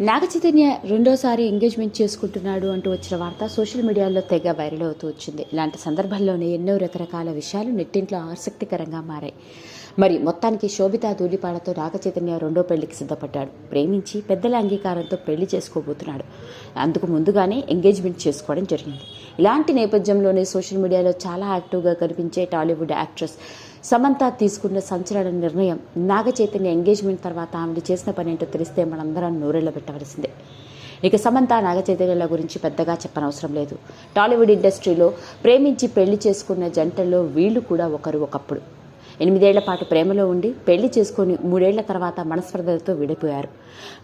నాగ చైతన్య రెండోసారి ఎంగేజ్మెంట్ చేసుకుంటున్నాడు అంటూ వచ్చిన వార్త సోషల్ మీడియాలో తెగ వైరల్ అవుతూ వచ్చింది. ఇలాంటి సందర్భాల్లోనే ఎన్నో రకరకాల విషయాలు నెట్టింట్లో ఆసక్తికరంగా మారాయి. మరి మొత్తానికి శోభితా ధూళిపాడతో నాగ చైతన్య రెండో పెళ్ళికి సిద్ధపడ్డాడు. ప్రేమించి పెద్దల అంగీకారంతో పెళ్ళి చేసుకోబోతున్నాడు. అందుకు ముందుగానే ఎంగేజ్మెంట్ చేసుకోవడం జరిగింది. ఇలాంటి నేపథ్యంలోనే సోషల్ మీడియాలో చాలా యాక్టివ్గా కనిపించే టాలీవుడ్ యాక్ట్రెస్ సమంత తీసుకున్న సంచలన నిర్ణయం. నాగ చైతన్య ఎంగేజ్మెంట్ తర్వాత ఆమెను చేసిన పని ఏంటో తెలిస్తే మనందరం నూరెళ్ళబెట్టవలసిందే ఇక సమంత నాగ చైతన్యుల గురించి పెద్దగా చెప్పనవసరం లేదు. టాలీవుడ్ ఇండస్ట్రీలో ప్రేమించి పెళ్ళి చేసుకున్న జంటల్లో వీళ్ళు కూడా ఒకరు ఒకప్పుడు. ఎనిమిదేళ్ళ పాటు ప్రేమలో ఉండి పెళ్ళి చేసుకొని మూడేళ్ళ తర్వాత మనస్పర్ధలతో విడిపోయారు.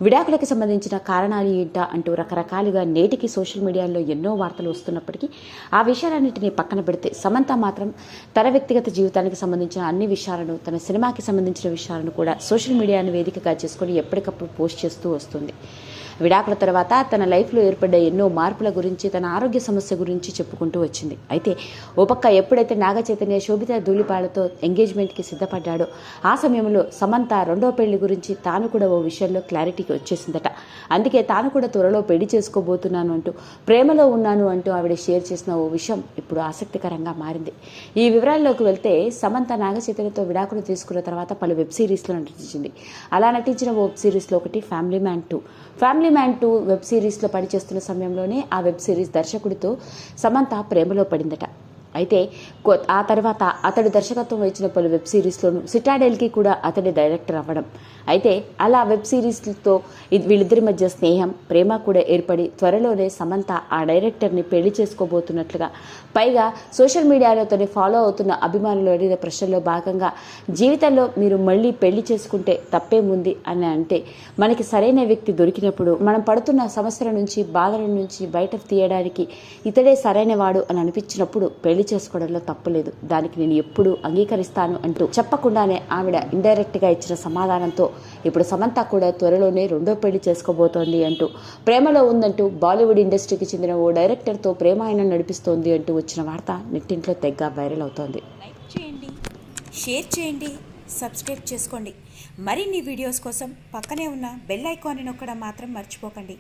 విడాకులకు సంబంధించిన కారణాలు ఏంటా అంటూ రకరకాలుగా నేటికి సోషల్ మీడియాలో ఎన్నో వార్తలు వస్తున్నప్పటికీ ఆ విషయాలన్నింటినీ పక్కన పెడితే సమంత మాత్రం తన వ్యక్తిగత జీవితానికి సంబంధించిన అన్ని విషయాలను తన సినిమాకి సంబంధించిన విషయాలను కూడా సోషల్ మీడియాను వేదికగా చేసుకొని ఎప్పటికప్పుడు పోస్ట్ చేస్తూ వస్తుంది. విడాకుల తర్వాత తన లైఫ్లో ఏర్పడ్డ ఎన్నో మార్పుల గురించి తన ఆరోగ్య సమస్య గురించి చెప్పుకుంటూ వచ్చింది. అయితే ఓ పక్క ఎప్పుడైతే నాగ చైతన్య శోభిత ధూళిపాలతో ఎంగేజ్మెంట్కి సిద్ధపడ్డాడో ఆ సమయంలో సమంత రెండో పెళ్ళి గురించి తాను కూడా ఓ విషయంలో క్లారిటీకి వచ్చేసిందట. అందుకే తాను కూడా త్వరలో పెళ్ళి చేసుకోబోతున్నాను అంటూ ప్రేమలో ఉన్నాను అంటూ ఆవిడ షేర్ చేసిన ఓ విషయం ఇప్పుడు ఆసక్తికరంగా మారింది. ఈ వివరాల్లోకి వెళ్తే సమంత నాగచైతన్యతో విడాకులు తీసుకున్న తర్వాత పలు వెబ్ సిరీస్లో నటించింది. అలా నటించిన ఓ వెబ్ సిరీస్లో ఒకటి Family Man two. Family Man two web సిరీస్లో పనిచేస్తున్న సమయంలోనే ఆ వెబ్ సిరీస్ దర్శకుడితో సమంత ప్రేమలో పడిందట. అయితే కొ- ఆ తర్వాత అతడు దర్శకత్వం వహించిన పలు వెబ్ సిరీస్లోను సిటాడెల్కి కూడా అతడి డైరెక్టర్ అవ్వడం. అయితే అలా వెబ్ సిరీస్లతో వీళ్ళిద్దరి మధ్య స్నేహం ప్రేమ కూడా ఏర్పడి త్వరలోనే సమంత ఆ డైరెక్టర్ని పెళ్ళి చేసుకోబోతున్నట్లుగా పైగా సోషల్ మీడియాలో తను ఫాలో అవుతున్న అభిమానులు అడిగిన ప్రశ్నల్లో భాగంగా జీవితంలో మీరు మళ్ళీ పెళ్ళి చేసుకుంటే తప్పేముంది అని అంటే మనకి సరైన వ్యక్తి దొరికినప్పుడు మనం పడుతున్న సమస్యల నుంచి బాధల నుంచి బయట తీయడానికి ఇతడే సరైన వాడు అని అనిపించినప్పుడు పెళ్ళి చేసుకోవడంలో తప్పు లేదు. దానికి నేను ఎప్పుడు అంగీకరిస్తాను అంటూ చెప్పకుండానే ఆవిడ ఇండైరెక్ట్గా ఇచ్చిన సమాధానంతో ఇప్పుడు సమంత కూడా త్వరలోనే రెండో పెళ్ళి చేసుకోబోతోంది అంటూ ప్రేమలో ఉందంటూ బాలీవుడ్ ఇండస్ట్రీకి చెందిన ఓ డైరెక్టర్తో ప్రేమాయణం నడిపిస్తోంది అంటూ వచ్చిన వార్త నెట్టింట్లో తెగ్గ వైరల్ అవుతోంది. లైక్ చేయండి షేర్ చేయండి సబ్స్క్రైబ్ చేసుకోండి. మరిన్ని వీడియోస్ కోసం పక్కనే ఉన్న బెల్ ఐకాన్ని నొక్కడం మాత్రం మర్చిపోకండి.